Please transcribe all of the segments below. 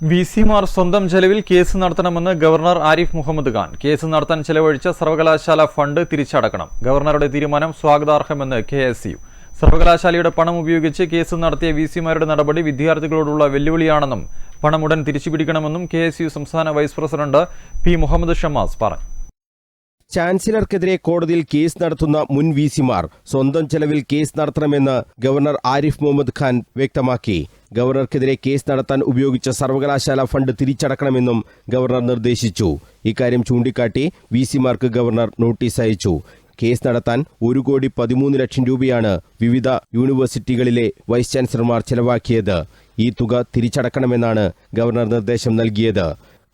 V സിമാർ സ്വന്തം ചെലവിൽ case നടത്തണമെന്ന് ഗവർണർ ആരിഫ് മുഹമ്മദ് ഖാൻ. കേസ് നടത്താൻ ചെലവഴിച്ച സർവകലാശാല ഫണ്ട് തിരിച്ചടക്കണം. ഗവർണറുടെ തീരുമാനം സ്വാഗതാർഹമെന്ന് കെ എസ് യു സർവകലാശാലയുടെ പണം ഉപയോഗിച്ച് കേസ് നടത്തിയ വി സിമാരുടെ നടപടി വിദ്യാർത്ഥികളോടുള്ള വെല്ലുവിളിയാണെന്നും പണം ഉടൻ തിരിച്ചുപിടിക്കണമെന്നും കെ എസ് യു സംസ്ഥാന vice president P Muhammad Shamas പറഞ്ഞു. ചാൻസലർക്കെതിരെ കോടതിയിൽ കേസ് നടത്തുന്ന മുൻ വി സിമാർ സ്വന്തം ചെലവിൽ കേസ് നടത്തണമെന്ന് ഗവർണർ ആരിഫ് മുഹമ്മദ് ഖാൻ വ്യക്തമാക്കി. ഗവർണർക്കെതിരെ കേസ് നടത്താൻ ഉപയോഗിച്ച സർവകലാശാല ഫണ്ട് തിരിച്ചടക്കണമെന്നും ഗവർണർ നിർദ്ദേശിച്ചു. ഇക്കാര്യം ചൂണ്ടിക്കാട്ടി വി സിമാർക്ക് ഗവർണർ നോട്ടീസ് അയച്ചു. കേസ് നടത്താൻ ഒരു കോടി പതിമൂന്ന് ലക്ഷം രൂപയാണ് വിവിധ യൂണിവേഴ്സിറ്റികളിലെ വൈസ് ചാൻസലർമാർ ചെലവാക്കിയത്. ഈ തുക തിരിച്ചടക്കണമെന്നാണ് ഗവർണർ നിർദ്ദേശം നൽകിയത്.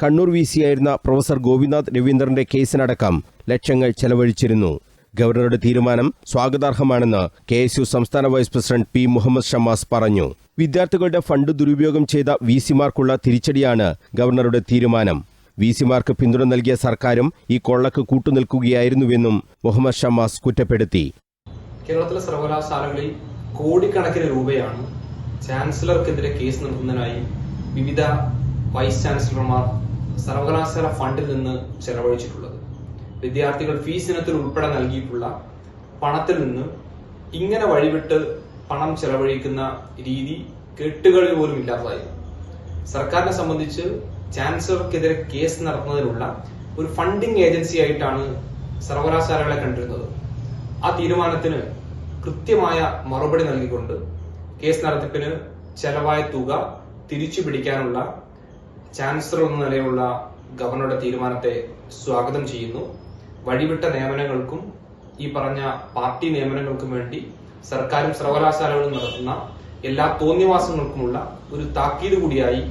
കണ്ണൂർ വി സിയായിരുന്ന പ്രൊഫസർ ഗോപിനാഥ് രവീന്ദ്രന്റെ കേസിനടക്കം ലക്ഷങ്ങൾ ചെലവഴിച്ചിരുന്നു. ഗവർണറുടെ തീരുമാനം സ്വാഗതാർഹമാണെന്ന് കെ എസ് യു സംസ്ഥാന vice president P Muhammad Shamas പറഞ്ഞു. വിദ്യാർത്ഥികളുടെ ഫണ്ട് ദുരുപയോഗം ചെയ്ത വി സിമാർക്കുള്ള തിരിച്ചടിയാണ് ഗവർണറുടെ തീരുമാനം. വി സിമാർക്ക് പിന്തുണ നൽകിയ സർക്കാരും ഈ കൊള്ളക്ക് കൂട്ടുനിൽക്കുകയായിരുന്നുവെന്നും മുഹമ്മദ് ഷമാസ് കുറ്റപ്പെടുത്തി. കേരളത്തിലെ സർവകലാശാലകളിൽ കോടിക്കണക്കിന് രൂപയാണ് ചാൻസലർക്കെതിരെ കേസ് നടത്തുന്നതിനായി വിവിധ വൈസ് ചാൻസലർമാർ സർവകലാശാല ഫണ്ടിൽ നിന്ന് ചെലവഴിച്ചിട്ടുള്ളത്. വിദ്യാർത്ഥികൾ ഫീസ് ഇനത്തിൽ ഉൾപ്പെടെ നൽകിയിട്ടുള്ള പണത്തിൽ നിന്ന് ഇങ്ങനെ വഴിവിട്ട് പണം ചെലവഴിക്കുന്ന രീതി കെട്ടുകളിൽ പോലും ഇല്ലാത്തതായിരുന്നു സർക്കാരിനെ സംബന്ധിച്ച് ചാൻസലർക്കെതിരെ കേസ് നടത്തുന്നതിനുള്ള ഒരു ഫണ്ടിംഗ് ഏജൻസി ആയിട്ടാണ് സർവകലാശാലകളെ കണ്ടിരുന്നത്. ആ തീരുമാനത്തിന് കൃത്യമായ മറുപടി നൽകിക്കൊണ്ട് കേസ് നടത്തിപ്പിന് ചെലവായ തുക തിരിച്ചു പിടിക്കാനുള്ള ചാൻസലർ എന്ന നിലയിലുള്ള ഗവർണറുടെ തീരുമാനത്തെ സ്വാഗതം ചെയ്യുന്നു. വഴിവിട്ട നിയമനങ്ങൾക്കും ഈ പറഞ്ഞ പാർട്ടി നിയമനങ്ങൾക്കും വേണ്ടി സർക്കാരും സർവകലാശാലകളും നടത്തുന്ന എല്ലാ തോന്നിവാസങ്ങൾക്കുമുള്ള ഒരു താക്കീത് കൂടിയായി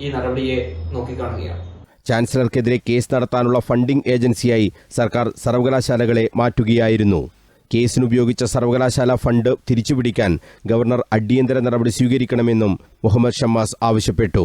ഈ നടപടിയെ നോക്കിക്കാണുകയാണ് ചാൻസലർക്കെതിരെ കേസ് നടത്താനുള്ള ഫണ്ടിംഗ് ഏജൻസിയായി സർക്കാർ സർവകലാശാലകളെ മാറ്റുകയായിരുന്നു. കേസിനുപയോഗിച്ച സർവകലാശാല ഫണ്ട് തിരിച്ചുപിടിക്കാൻ ഗവർണർ അടിയന്തര നടപടി സ്വീകരിക്കണമെന്നും മുഹമ്മദ് ഷമ്മാസ് ആവശ്യപ്പെട്ടു.